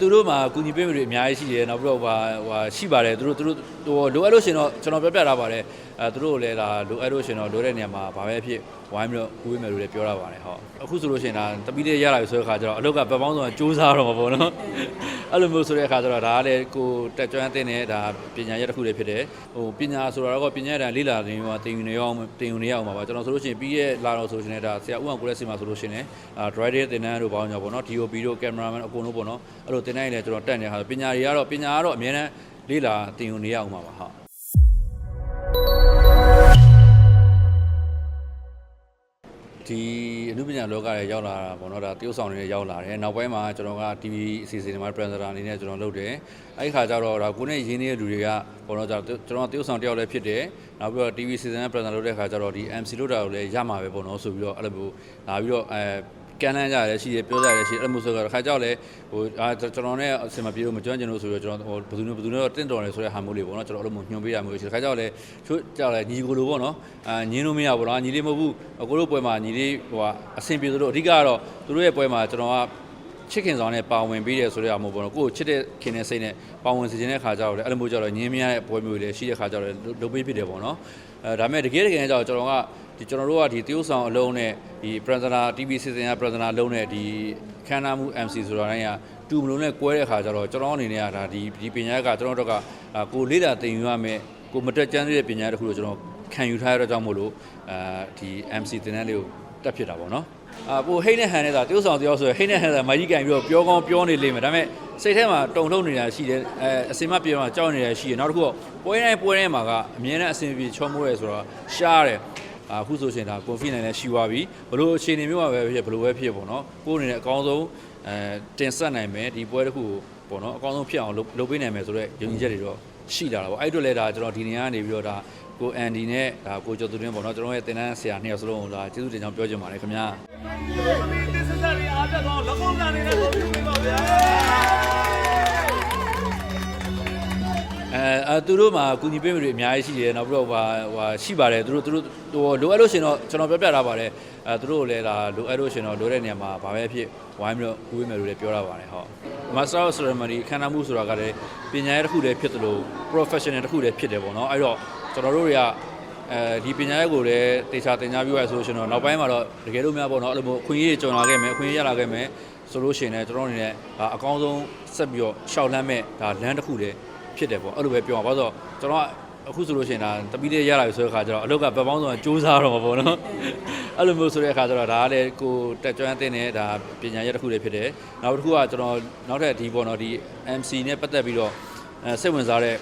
သူတို့မှာကူညီပေးမှုတွေအများကြီးရှိတယ်နောက်ပြီးတော့ဟာဟာရှိပါတယ်သူတို့သူတို့ဟိုလိုအပ်လို့ရှရင်တော့ကျွန်တော်ပြောပြထားပါတယ် အဲသူတို့လည်းဒါလိုအပ်လို့ရှရင်တော့လိုတဲ့နေရာမှာဘာပဲဖြစ်ဝိုင်းပြီးတော့ကူပေးမယ်လို့လည်းပြောရပါတယ်ဟုတ်အခုဆိုလို့ရှရင်ဒါတပီးလေးရလာပြီဆိုတဲ့ခါကျတော့အလုပ်ကပတ်ပေါင်းဆောင်စူးစမ်းတော့မှာပေါ့နော်အဲ့လိုမျိုးဆိုတဲ့အခါကျတော့ဒါကလည်းကိုတက်ကြွတဲ့နဲ့ဒါပညာရက်တစ်ခုလေးဖြစ်တယ်ဟိုပညာဆိုတော့ပညာရက်တန်လေးလာနေမှာတင်ယူနေရအောင်တင်ယူနေရအောင်ပါပါကျွန်တော်ဆိုလို့ရှိရင်ပြီးရဲ့လာတော့ဆိုရှင်လည်းဒါဆရာဦးအောင်ကိုလက်စီမှာဆိုလို့ရှိရင်လည်းအာ driver တင်တန်းတို့ဘာလို့ညောပေါ့နော် DOP တို့ cameraman အကုန်လုံးပေါ့နော်အဲ့လိုတင်တန်းနေလည်းကျွန်တော်တက်နေဟာပညာတွေကတော့ပညာကတော့အများနဲ့လေးလာတင်ယူနေရအောင်ပါပါဟုတ် ဒီအနုပညာလောကရဲ့ရောက်လာတာပေါ့နော်ဒါတရုပ်ဆောင်တွေနဲ့ရောက်လာတယ်နောက်ပိုင်းမှာကျွန်တော်က TV အစီအစဉ်တွေမှာ presenter အနေနဲ့ကျွန်တော်လုပ်တယ်အဲ့ဒီခါကျတော့ဒါကိုနဲ့ရင်းနေတဲ့လူတွေကပေါ့နော်ဒါကျွန်တော်တရုပ်ဆောင်တယောက်လည်းဖြစ်တယ်နောက်ပြီးတော့ TV အစီအစဉ်နဲ့ presenter လုပ်တဲ့ခါကျတော့ဒီ MC လုပ်တာကိုလည်းရမှာပဲပေါ့နော်ဆိုပြီးတော့အဲ့လိုမျိုးလာပြီးတော့အဲ ကန်လန်းကြရတယ်ရှိတယ်ပြောကြရတယ်ရှိတယ်အဲ့လိုမျိုးဆိုတော့ခါကြောက်လဲဟိုအာကျွန်တော်နဲ့အစင်မပြေလို့မကြွန့်ကျင်လို့ဆိုပြီးတော့ကျွန်တော်ဟိုဘယ်သူနဲ့ဘယ်သူနဲ့တော့တင့်တော်တယ်ဆိုတဲ့ဟာမျိုးလေးပေါ့နော်ကျွန်တော်အဲ့လိုမျိုးညွှန်ပေးရမျိုးရှိတယ်ခါကြောက်လဲချို့ကြောက်လဲညီကိုလိုပေါ့နော်အာညင်းလို့မရဘူးနော်ညီလေးမဟုတ်ဘူးကိုတို့ပွဲမှာညီလေးဟိုအဆင်ပြေသလိုအဓိကကတော့သူတို့ရဲ့ပွဲမှာကျွန်တော်က ချစ်ခင်ဆောင်နဲ့ပါဝင်ပြီးတယ်ဆိုတဲ့အမှုပေါ့နော်ကိုယ်ချစ်တဲ့ခင်တဲ့စိတ်နဲ့ပါဝင်စေခြင်းတဲ့ခါကြတော့လေအဲ့လိုမျိုးကြတော့ညင်းမရတဲ့ပွဲမျိုးတွေလည်းရှိတဲ့ခါကြတော့လုပ်ပေးဖြစ်တယ်ပေါ့နော်အဲဒါပေမဲ့တကယ်တကယ်ကျတော့ကျွန်တော်ကဒီကျွန်တော်တို့ကဒီတရုတ်ဆောင်အလုံးနဲ့ဒီ presenter TV season က presenter အလုံးနဲ့ဒီခန္ဓာမှု MC ဆိုတာတိုင်းကတူမလုံးနဲ့ကွဲတဲ့ခါကြတော့ကျွန်တော်အနေနဲ့ကဒါဒီဒီပညာကကျွန်တော်တို့ကကိုလေးတာတင်ယူရမယ်ကိုမတက်ကြမ်းတဲ့ပညာတစ်ခုလို့ကျွန်တော်ခံယူထားရတဲ့ကြောင့်မို့လို့အဲဒီ MC တင်တဲ့လေးကို တက်ဖြစ်တာပေါ့နော်အာပိုဟိတ်နဲ့ဟန်နဲ့သာတရုပ်ဆောင်တယောက်ဆိုရင်ဟိတ်နဲ့ဟန်နဲ့သာမကြီးကင်ပြီးတော့ပြောကောင်းပြောနေလိမ့်မယ်ဒါပေမဲ့စိတ်ထဲမှာတုံထုံနေတာရှိတယ်အဲအစင်မပြေတော့ကြောက်နေတာရှိတယ်နောက်တစ်ခုကပွဲတိုင်းပွဲတိုင်းမှာကအမြဲတမ်းအစင်ပြေချောမိုးရဲဆိုတော့ရှားတယ်အခုဆိုရှင်ဒါကွန်ဖီနိုင်လည်းရှိသွားပြီဘလို့အခြေအနေမျိုးမှာပဲဖြစ်ဘလို့ပဲဖြစ်ပေါ့နော်ကိုယ်အနေနဲ့အကောင်းဆုံးအဲတင်ဆက်နိုင်မယ်ဒီပွဲတစ်ခုကိုပေါ့နော်အကောင်းဆုံးဖြစ်အောင်လုပ်လုပ်ပေးနိုင်မယ်ဆိုတော့ယုံကြည်ချက်တွေတော့ရှိလာတာပေါ့အဲ့အတွက်လည်းဒါကျွန်တော်ဒီနေရာကနေပြီးတော့ဒါ ကိုအန်ဒီနဲ့ဒါကိုကျော်သူတွင်းပေါ့နော်ကျွန်တော်ရဲ့တင်တန်းဆရာနှစ်ယောက်စလုံးကိုဒါကျေးဇူးတင်ကြောင်းပြောချင်ပါတယ်ခင်ဗျာဒီသစ္စာတွေအားပြတော့လက်ကုန်းကနေနဲ့ပုံပြပေးပါဗျာအဲအဲသူတို့မှာကူညီပေးမှုတွေအများကြီးရှိတယ်နောက်ပြီးတော့ဟာဟာရှိပါတယ်သူတို့သူတို့ဟိုလိုအပ်လို့ရှရင်တော့ကျွန်တော်ပြောပြထားပါတယ်အဲသူတို့လည်းဒါလိုအပ်လို့ရှရင်တော့လိုတဲ့နေရာမှာဘာပဲဖြစ်ဝိုင်းပြီးတော့ကူပေးမယ်လို့လည်းပြောထားပါတယ်ဟုတ် Master of Ceremony ခန္ဓာမှုဆိုတာကလည်းပညာရေးတစ်ခုတည်းဖြစ်တယ်လို့ professional တစ်ခုတည်းဖြစ်တယ်ပေါ့နော်အဲ့တော့ ကျွန်တော်တို့တွေကအဲဒီပညာရေးကိုလည်းတေချာတင် जा ပြရဆိုရှင်တော့နောက်ပိုင်းမှာတော့တကယ်လို့များပေါ့နော်အဲ့လိုမျိုးအခွင့်အရေးတွေကြုံလာခဲ့မယ်အခွင့်အရေးရလာခဲ့မယ်ဆိုလို့ရှိရင်လည်းကျွန်တော်တို့အနေနဲ့ဒါအကောင်းဆုံးဆက်ပြီးတော့ရှောက်လန်းမဲ့ဒါလမ်းတစ်ခုတည်းဖြစ်တယ်ပေါ့အဲ့လိုပဲပြောပါဘာလို့ဆိုတော့ကျွန်တော်ကအခုဆိုလို့ရှိရင်ဒါတပီးလေးရလာပြီဆိုတဲ့ခါကျတော့အလုပ်ကပတ်ပေါင်းဆောင်စူးစမ်းတော့မှာပေါ့နော်အဲ့လိုမျိုးဆိုတဲ့ခါကျတော့ဒါကလည်းကိုတက်ကြွတဲ့နဲ့ဒါပညာရက်တစ်ခုလေးဖြစ်တယ်နောက်တစ်ခုကကျွန်တော်နောက်ထပ်ဒီပေါ့နော်ဒီ MC နဲ့ပတ်သက်ပြီးတော့အဲစိတ်ဝင်စားတဲ့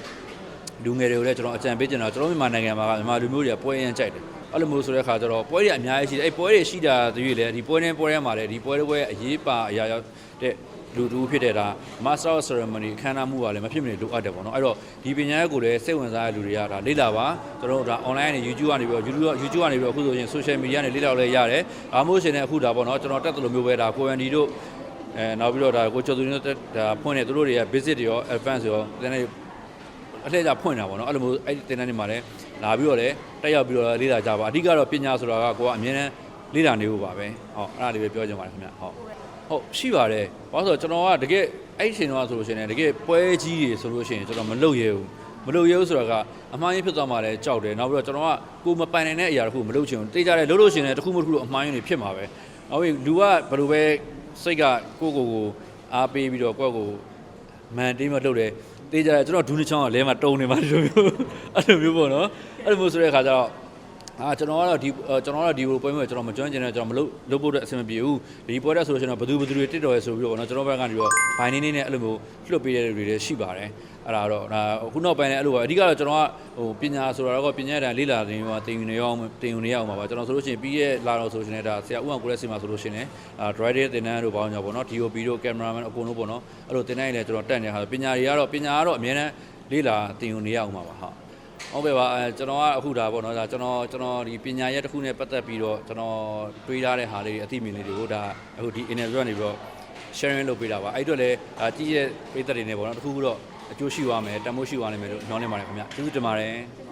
လူငယ်တွေကိုလည်းကျွန်တော်အကြံပေးချင်တာကျွန်တော်မြန်မာနိုင်ငံမှာကမြန်မာလူမျိုးတွေကပွဲရမ်းကြိုက်တယ်အဲ့လိုမျိုးဆိုတဲ့ခါကျတော့ပွဲတွေအများကြီးရှိတယ်အဲ့ပွဲတွေရှိတာတည်းလေဒီပွဲနဲ့ပွဲထဲမှာလည်းဒီပွဲတွေပွဲအရေးပါအရာရောက်တဲ့လူတူဖြစ်တဲ့ဒါ Master of Ceremony ခမ်းနားမှုကလည်းမဖြစ်မနေလိုအပ်တယ်ပေါ့နော်အဲ့တော့ဒီပညာရေးကိုလည်းစိတ်ဝင်စားတဲ့လူတွေကဒါလေ့လာပါကျွန်တော်တို့ဒါ online နဲ့ YouTube ကနေပြီးတော့ YouTube YouTube ကနေပြီးတော့အခုဆိုရင် social media နဲ့လေ့လာလို့ရတယ်အားမို့ရှင်နဲ့အခုဒါပေါ့နော်ကျွန်တော်တက်တယ်လို့မျိုးပဲဒါကိုအန်ဒီတို့အဲနောက်ပြီးတော့ဒါကိုကျော်သူတို့ဒါဖွင့်နေသူတို့တွေက visit တွေရော advance ရောတကယ် အလှည့်ကြဖွင့်တာပေါ့နော်အဲ့လိုမျိုးအဲ့ဒီတင်တန်းတွေမှာလည်းလာပြီးတော့လည်းတက်ရောက်ပြီးတော့လေ့လာကြပါအဓိကတော့ပညာဆိုတာကကိုကအမြဲတမ်းလေ့လာနေဖို့ပါပဲဟုတ်အဲ့ဒါလေးပဲပြောချင်ပါတယ်ခင်ဗျဟုတ်ဟုတ်ရှိပါတယ်ဘာလို့ဆိုတော့ကျွန်တော်ကတကယ်အဲ့ဒီချိန်တော့ဆိုလို့ရှိရင်တကယ်ပွဲကြီးတွေဆိုလို့ရှိရင်ကျွန်တော်မလုပ်ရဲဘူးမလုပ်ရဲဘူးဆိုတာကအမှားရင်းဖြစ်သွားမှလည်းကြောက်တယ်နောက်ပြီးတော့ကျွန်တော်ကကိုမပိုင်နိုင်တဲ့အရာတစ်ခုမလုပ်ချင်ဘူးတိတ်ကြတယ်လုပ်လို့ရှိရင်လည်းတစ်ခုမှတစ်ခုတော့အမှားရင်းတွေဖြစ်မှာပဲနောက်ပြီးလူကဘယ်လိုပဲစိတ်ကကိုယ့်ကိုယ်ကိုအားပေးပြီးတော့ကိုယ့်ကိုယ်မန်တင်းမလုပ်တယ် တေးကြတယ်ကျွန်တော်ဒူးနှစ်ချောင်းကလဲမှာတုံနေမှာဒီလိုမျိုးအဲ့လိုမျိုးပေါ့နော်အဲ့လိုမျိုးဆိုတဲ့အခါကျတော့အာကျွန်တော်ကတော့ဒီကျွန်တော်ကတော့ဒီလိုပွဲမျိုးကျွန်တော်မကျွမ်းကျင်တဲ့ကျွန်တော်မလုပ်လုပ်ဖို့အတွက်အဆင်မပြေဘူးဒီပွဲတက်ဆိုလို့ရှိရင်တော့ဘယ်သူဘယ်သူတွေတစ်တော်ရဲဆိုပြီးတော့နော်ကျွန်တော်ဘက်ကနေပြီးတော့ဘိုင်နေနေနဲ့အဲ့လိုမျိုးလွတ်ပေးတဲ့လူတွေလည်းရှိပါတယ် အဲ့ဒါတော့ဒါခုနောက်ပိုင်းလည်းအဲ့လိုပါအဓိကတော့ကျွန်တော်ကဟိုပညာဆိုတာတော့ပညာတန်လေးလာတင်ရောတင်ယူနေအောင်တင်ယူနေအောင်ပါပါကျွန်တော်ဆိုလို့ရှိရင်ပြီးရဲ့လာတော့ဆိုရှင်လည်းဒါဆရာဦးအောင်ကိုလက်စီမှာဆိုလို့ရှိရင်အာ driver တင်တန်းတို့ဘာလို့ညောပေါ့နော် DOP တို့ cameraman အကုန်လုံးပေါ့နော်အဲ့လိုတင်တန်းကြီးလည်းကျွန်တော်တက်နေဟာပညာတွေကတော့ပညာကတော့အများနဲ့လေးလာတင်ယူနေရအောင်ပါပါဟုတ်ဟုတ်ကဲ့ပါအဲကျွန်တော်ကအခုဒါပေါ့နော်ဒါကျွန်တော်ကျွန်တော်ဒီပညာရက်တစ်ခုနဲ့ပတ်သက်ပြီးတော့ကျွန်တော်တွေးထားတဲ့ဟာလေးတွေအသိမြင်လေးတွေကိုဒါအခုဒီ interview ကနေပြီးတော့ sharing လုပ်ပေးတာပါအဲ့အတွက်လည်းဒါကြည့်ရဲ့ပြည်သက်တွေနဲ့ပေါ့နော်တခုခုတော့ အကျိုးရှိသွားမယ်တန်ဖိုးရှိသွားနိုင်မယ်လို့နှောင်းနေပါတယ်ခင်ဗျကျေးဇူးတင်ပါတယ်